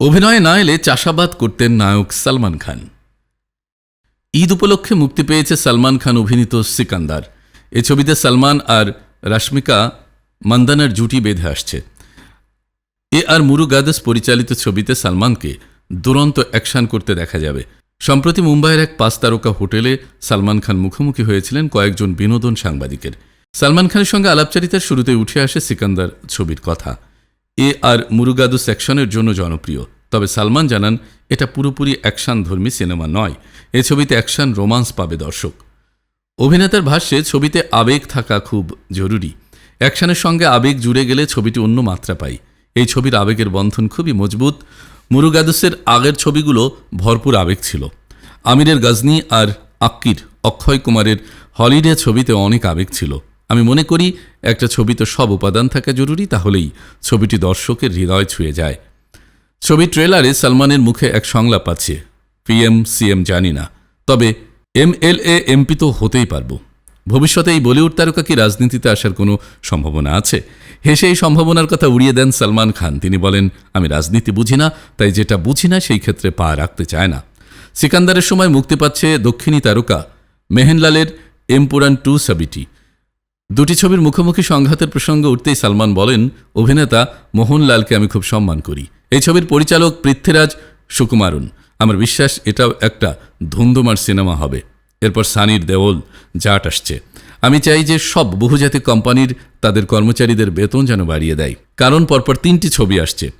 অভিনয়ে না এলে চাষাবাদ করতেন নায়ক সালমান খান। ঈদ উপলক্ষে মুক্তি পেয়েছে সালমান খান অভিনীত সিকান্দার। এ ছবিতে সালমান আর রাশ্মিকা মান্দানার জুটি বেঁধে আসছে। এ আর মুরুগাদাস পরিচালিত ছবিতে সালমানকে দুরন্ত অ্যাকশন করতে দেখা যাবে। সম্প্রতি মুম্বাইয়ের এক পাঁচ তারকা হোটেলে সালমান খান মুখোমুখি হয়েছিলেন কয়েকজন বিনোদন সাংবাদিকের। সালমান খানের সঙ্গে আলাপচারিতার শুরুতে উঠে আসে সিকান্দার ছবির কথা। এ আর মুরুগাদুস অ্যাকশনের জন্য জনপ্রিয়। তবে সালমান জানান, এটা পুরোপুরি অ্যাকশনধর্মী সিনেমা নয়। এ ছবিতে অ্যাকশন রোমান্স পাবে দর্শক। অভিনেতার ভাষ্যে, ছবিতে আবেগ থাকা খুব জরুরি। অ্যাকশানের সঙ্গে আবেগ জুড়ে গেলে ছবিটি অন্য মাত্রা পায়। এই ছবির আবেগের বন্ধন খুবই মজবুত। মুরুগাদুসের আগের ছবিগুলো ভরপুর আবেগ ছিল। আমিরের গজনি আর আক্কির অক্ষয় কুমারের হলিডে ছবিতে অনেক আবেগ ছিল। আমি মনে করি একটা ছবিতে সব উপাদান থাকা জরুরি, তাহলেই ছবিটি দর্শকের হৃদয় ছুঁয়ে যায়। ছবির ট্রেলারে সালমানের মুখে এক সংলাপ আছে, পিএম, সিএম জানি না। তবে এমএলএ এমপি তো হতেই পারব। ভবিষ্যতে এই বলিউড তারকা কি রাজনীতিতে আসার কোনো সম্ভাবনা আছে? হেসে এই সম্ভাবনার কথা উড়িয়ে দেন সালমান খান। তিনি বলেন, আমি রাজনীতি বুঝি না, তাই যেটা বুঝি না সেই ক্ষেত্রে পা রাখতে চায় না। সিকান্দারের সময় মুক্তি পাচ্ছে দক্ষিণী তারকা মেহেনলালের এমপুরান টু ছবিটি। দুটি ছবির মুখোমুখি সংঘাতের প্রসঙ্গ উঠতেই সালমান বলেন, অভিনেতা মোহনলালকে আমি খুব সম্মান করি। এই ছবির পরিচালক পৃথ্বীরাজ সুকুমারুন। আমার বিশ্বাস, এটাও একটা ধুন্ধুমার সিনেমা হবে। এরপর সানির দেওল জাট আসছে। আমি চাই যে সব বহুজাতিক কোম্পানির তাদের কর্মচারীদের বেতন যেন বাড়িয়ে দেয়। কারণ পরপর তিনটি ছবি আসছে।